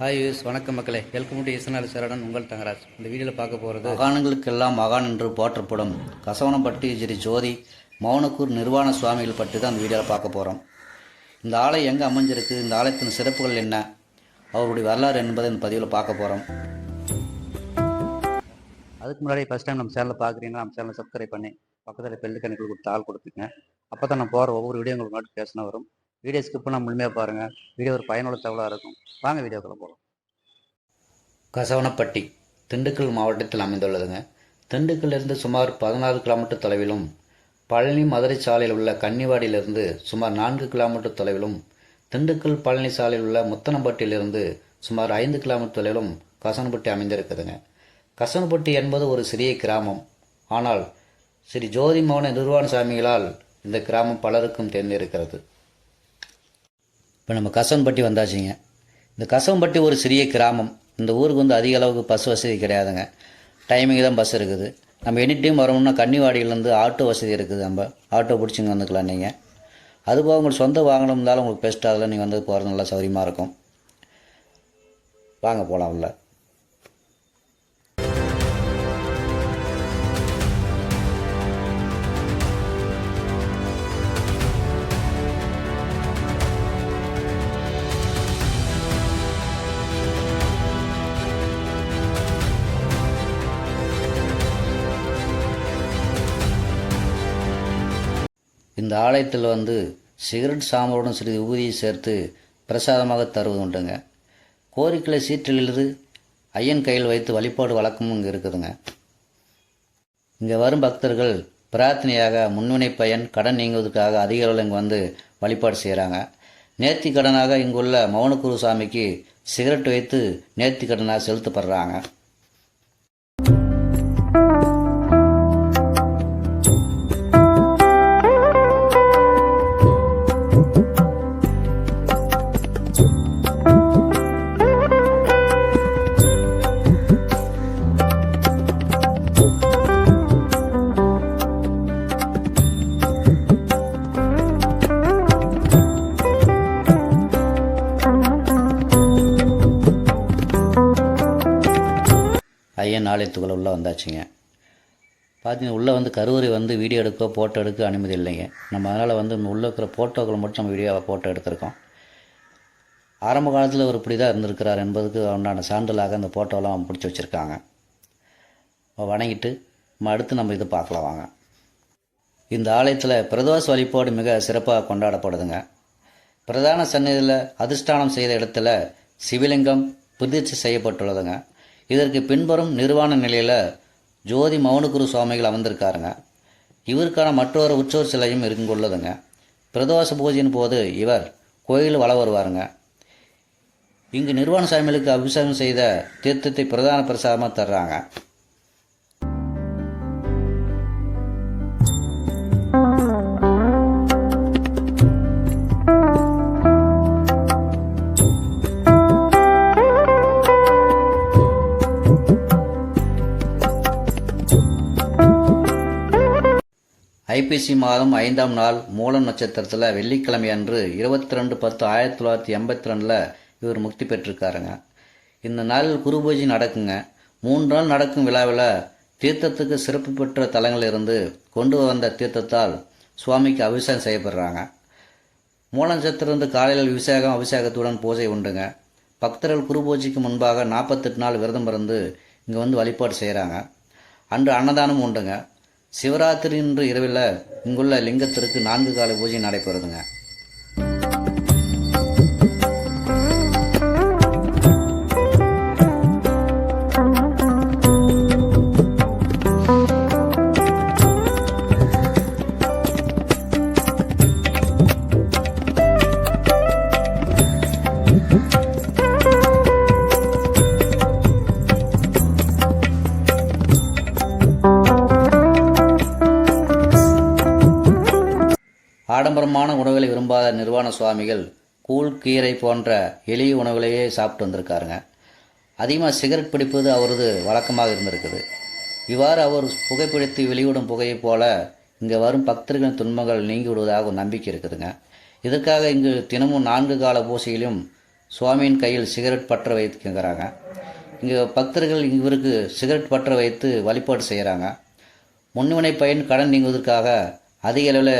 Hi use வணக்கம் மக்களே. Welcome to இசனால் சரணன் உங்கள் தங்கராஜ். இந்த வீடியோவில் பார்க்க போகிறது மகான்களுக்கெல்லாம் மகான் என்று போற்றப்படும் கசவனப்பட்டி ஸ்ரீ ஜோதி மௌனக்கூர் நிர்வாண சுவாமிகள் பற்றி தான் அந்த வீடியோவில் பார்க்க போகிறோம் இந்த ஆலயம் எங்கே அமைஞ்சிருக்கு? இந்த ஆலயத்தின் சிறப்புகள் என்ன? அவருடைய வரலாறு என்பதை இந்த பதிவில் பார்க்க போகிறோம் அதுக்கு முன்னாடி ஃபஸ்ட் டைம் நம்ம சேனலில் பார்க்குறீங்கன்னா நம்ம சேனலை சப்ஸ்கிரைப் பண்ணி பக்கத்தில் பெல்லு கணக்கில் கொடுத்து ஆள் கொடுத்துங்க. அப்போ தான் நான் போகிற ஒவ்வொரு வீடியோ உங்களுக்கு நோட்டிஃபிகேஷனாக வரும். வீடியோ ஸ்கிப் பண்ணால் முழுமையாக பாருங்கள் வீடியோ ஒரு பயனுள்ள தகவலாக இருக்கும். வாங்க வீடியோக்குள்ள போகலாம் கசவனப்பட்டி திண்டுக்கல் மாவட்டத்தில் அமைந்துள்ளதுங்க. திண்டுக்கல்லிருந்து சுமார் பதினாறு கிலோமீட்டர் தொலைவிலும் பழனி மதுரை சாலையில் உள்ள கன்னிவாடியிலிருந்து சுமார் நான்கு கிலோமீட்டர் தொலைவிலும் திண்டுக்கல் பழனி சாலையில் உள்ள முத்தனம்பட்டியிலிருந்து சுமார் ஐந்து கிலோமீட்டர் தொலைவிலும் கசனப்பட்டி அமைந்திருக்குதுங்க. கசனப்பட்டி என்பது ஒரு சிறிய கிராமம். ஆனால் ஸ்ரீ ஜோதி மௌன நிர்வாண சாமிகளால் இந்த கிராமம் பலருக்கும் தெரிந்திருக்கிறது. இப்போ நம்ம கசவன்பட்டி வந்தாச்சுங்க. இந்த கசவன்பட்டி ஒரு சிறிய கிராமம். இந்த ஊருக்கு வந்து அதிக அளவுக்கு பஸ் வசதி கிடையாதுங்க. டைமிங் தான் பஸ் இருக்குது. நம்ம எனி டைம் வரணும்னா கன்னிவாடியிலேருந்து ஆட்டோ வசதி இருக்குது. நம்ம ஆட்டோ பிடிச்சிங்க வந்துக்கலாம் நீங்கள் அதுபோக உங்களுக்கு சொந்த வாகனம் இருந்தாலும் உங்களுக்கு பெஸ்ட்டாக அதில் நீங்கள் வந்து போகிறது நல்லா சௌகரியமாக இருக்கும். வாங்க போகலாம் உள்ள. இந்த ஆலயத்தில் வந்து சிகரெட் சாம்பலுடன் சிறிது ஊதியை சேர்த்து பிரசாதமாக தருவது உண்டுங்க. கோரிக்கையில் சீற்றில் ஐயன் கையில் வைத்து வழிபாடு வழக்கமும் இங்கே இருக்குதுங்க. இங்கே வரும் பக்தர்கள் பிரார்த்தனையாக முன்வினை பயன் கடன் நீங்குவதற்காக அதிக அளவில் இங்கே வந்து வழிபாடு செய்கிறாங்க நேர்த்தி கடனாக இங்குள்ள மௌனக்குரு சாமிக்கு சிகரெட் வைத்து நேர்த்தி கடனாக செலுத்தப்படுறாங்க. ஐயன் ஆலயத்துக்குள்ளே உள்ளே வந்தாச்சுங்க? பார்த்தீங்கன்னா உள்ளே வந்து கருவறை வந்து வீடியோ எடுக்க ஃபோட்டோ எடுக்க அனுமதி இல்லைங்க. நம்ம அதனால் வந்து உள்ளே இருக்கிற ஃபோட்டோக்களை மட்டும் நம்ம வீடியோவை ஃபோட்டோ எடுத்திருக்கோம். ஆரம்ப காலத்தில் அவர் இப்படி தான் இருந்திருக்கிறார் என்பதுக்கு உண்டான சான்றிதழாக அந்த ஃபோட்டோலாம் பிடிச்சி வச்சுருக்காங்க. வணங்கிட்டு நம்ம அடுத்து நம்ம இது பார்க்கலாம் வாங்க. இந்த ஆலயத்தில் பிரதோஷ வழிபாடு மிக சிறப்பாக கொண்டாடப்படுதுங்க. பிரதான சன்னதியில் அதிஷ்டானம் செய்த இடத்துல சிவலிங்கம் பிரதிஷ்டை செய்யப்பட்டுள்ளதுங்க. இதற்கு பின்புறம் நிர்வாண நிலையில் ஜோதி மௌனகுரு சுவாமிகள் அமர்ந்திருக்காருங்க. இவருக்கான மற்றொரு உற்சவர் சிலையும் இருக்குள்ளதுங்க பிரதோஷ பூஜையின் போது இவர் கோயில் வள வருவாருங்க. இங்கு நிர்வாண சாமிகளுக்கு அபிஷேகம் செய்த தீர்த்தத்தை பிரதான பிரசாதமாக தர்றாங்க. ஐப்பசி மாதம் ஐந்தாம் நாள் மூலம் நட்சத்திரத்தில் வெள்ளிக்கிழமை அன்று இருபத்தி ரெண்டு பத்து ஆயிரத்தி தொள்ளாயிரத்தி எண்பத்தி ரெண்டில் இவர் முக்தி பெற்றிருக்காருங்க. இந்த நாளில் குரு பூஜை நடக்குங்க. மூன்று நாள் நடக்கும் விழாவில் தீர்த்தத்துக்கு சிறப்பு பெற்ற தலங்களில் இருந்து கொண்டு வந்த தீர்த்தத்தால் சுவாமிக்கு அபிஷேகம் செய்யப்படுறாங்க. மூல நட்சத்திரம் காலையில் அபிஷேகம் அபிஷேகத்துடன் பூஜை உண்டுங்க. பக்தர்கள் குரு பூஜைக்கு முன்பாக நாற்பத்தெட்டு நாள் விரதம் இருந்து இங்கே வந்து வழிபாடு செய்கிறாங்க அன்று அன்னதானம் உண்டுங்க. சிவராத்திரி இன்று இரவில் இங்குள்ள லிங்கத்திற்கு நான்கு கால பூஜை நடைபெறுதுங்க. ஆடம்பரமான உணவுகளை விரும்பாத நிர்வாண சுவாமிகள் கூழ் கீரை போன்ற எளிய உணவுகளையே சாப்பிட்டு வந்திருக்காருங்க. அதிகமாக சிகரெட் பிடிப்பது அவரது வழக்கமாக இருந்திருக்குது. இவ்வாறு அவர் புகைப்பிடித்து வெளியிடும் புகையைப் போல இங்கே வரும் பக்தர்களின் துன்பங்கள் நீங்கி விடுவதாக நம்பிக்கை இருக்குதுங்க. இதற்காக இங்கு தினமும் நான்கு கால பூசையிலும் சுவாமியின் கையில் சிகரெட் பற்ற வைத்துக்கிறாங்க இங்கே பக்தர்கள் இவருக்கு சிகரெட் பற்ற வைத்து வழிபாடு செய்கிறாங்க முன்வினை பயன் கடன் நீங்குவதற்காக அதிக அளவில்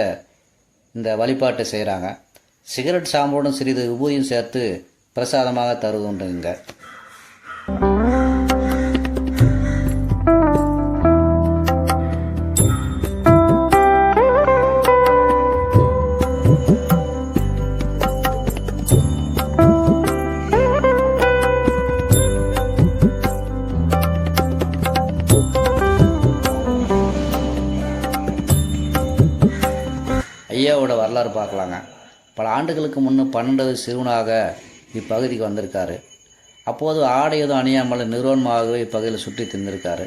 இந்த வழிபாட்டை செய்கிறாங்க சிகரெட் சாம்போடும் சிறிது விபூதியும் சேர்த்து பிரசாதமாக தருவதுண்டு ஐயாவோட வரலாறு பார்க்கலாங்க. பல ஆண்டுகளுக்கு முன்னே பன்னெண்டு சிறுவனாக இப்பகுதிக்கு வந்திருக்காரு. அப்போது ஆடை எதுவும் அணியாமல் நிறுவனமாகவே இப்பகுதியில் சுற்றி திரிந்திருக்காரு.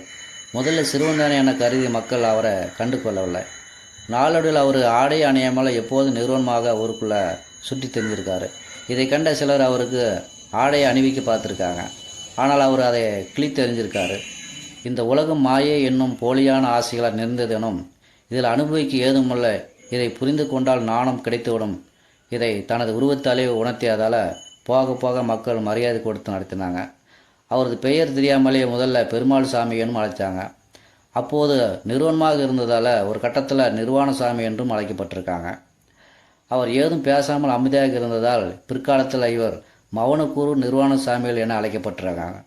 முதல்ல சிறுவன்தானே என கருதி மக்கள் அவரை கண்டு கொள்ளவில்லை நாளடியில் அவர் ஆடை அணியாமல் எப்போதும் நிறுவனமாக ஊருக்குள்ளே சுற்றி திரிந்திருக்காரு. இதை கண்ட சிலர் அவருக்கு ஆடையை அணிவிக்க பார்த்துருக்காங்க. ஆனால் அவர் அதை கிழித்தெறிஞ்சிருக்காரு. இந்த உலகம் மாயே என்னும் போலியான ஆசைகளால் நிறைந்ததெனும் இதில் அனுபவிக்க ஏதுமில்லை இதை புரிந்து கொண்டால் நாணம் கிடைத்துவிடும். இதை தனது உருவத்தாலே உணர்த்தியதால் போக போக மக்கள் மரியாதை கொடுத்து நடத்தினாங்க. அவரது பெயர் தெரியாமலே முதல்ல பெருமாள் சாமி என்றும் அழைத்தாங்க அப்போது நிறுவனமாக இருந்ததால் ஒரு கட்டத்தில் நிர்வாண சாமி என்றும் அழைக்கப்பட்டிருக்காங்க. அவர் ஏதும் பேசாமல் அமைதியாக இருந்ததால் பிற்காலத்தில் இவர் மௌனக்கூறு நிர்வாண சாமிகள் என அழைக்கப்பட்டிருக்காங்க.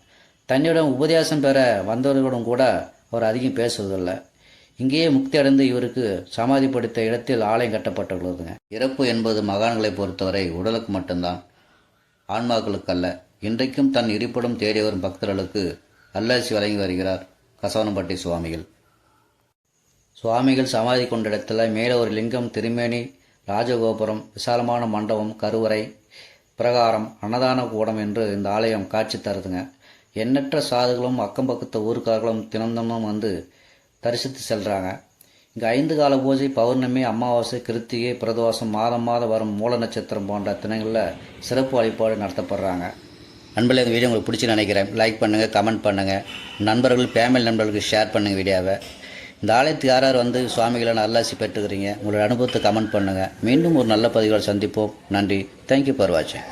தன்னிடம் உபதேசம் பெற வந்தவர்களுடன் கூட அவர் அதிகம் பேசுவதில்லை இங்கேயே முக்தி அடைந்து இவருக்கு சமாதி படுத்த இடத்தில் ஆலயம் கட்டப்பட்டுள்ளதுங்க. இறப்பு என்பது மகான்களை பொறுத்தவரை உடலுக்கு மட்டும்தான் ஆன்மாக்களுக்கு அல்ல இன்றைக்கும் தன் இருப்பிடம் தேடி வரும் பக்தர்களுக்கு அல்லாசி வழங்கி வருகிறார் கசவனம்பட்டி சுவாமிகள். சுவாமிகள் சமாதி கொண்ட இடத்துல மேலே ஒரு லிங்கம் திருமேனி ராஜகோபுரம் விசாலமான மண்டபம் கருவறை பிரகாரம் அன்னதான கூடம் என்று இந்த ஆலயம் காட்சி தருதுங்க. எண்ணற்ற சாதுகளும் அக்கம் பக்கத்து ஊர்க்காரர்களும் தினந்தமும் வந்து தரிசித்து செல்கிறாங்க இங்கே ஐந்து கால பூஜை பௌர்ணமி அமாவாசை கிருத்திகை பிரதோஷம் மாதம் மாதம் வரும் மூல நட்சத்திரம் போன்ற தினங்களில் சிறப்பு வழிபாடு நடத்தப்படுறாங்க. நண்பர்களே இந்த வீடியோ உங்களுக்கு பிடிச்சி நினைக்கிறேன். லைக் பண்ணுங்கள் கமெண்ட் பண்ணுங்கள் நண்பர்கள் ஃபேமிலி நண்பர்களுக்கு ஷேர் பண்ணுங்கள் வீடியோவை. இந்த ஆலயத்துக்கு யார் யார் வந்து சுவாமிகளை நல்லாசி பெற்றுக்கிறீங்க? உங்களோட அனுபவத்தை கமெண்ட் பண்ணுங்கள் மீண்டும் ஒரு நல்ல பதிவுகளை சந்திப்போம். நன்றி. தேங்க்யூ ஃபார் வாட்சிங்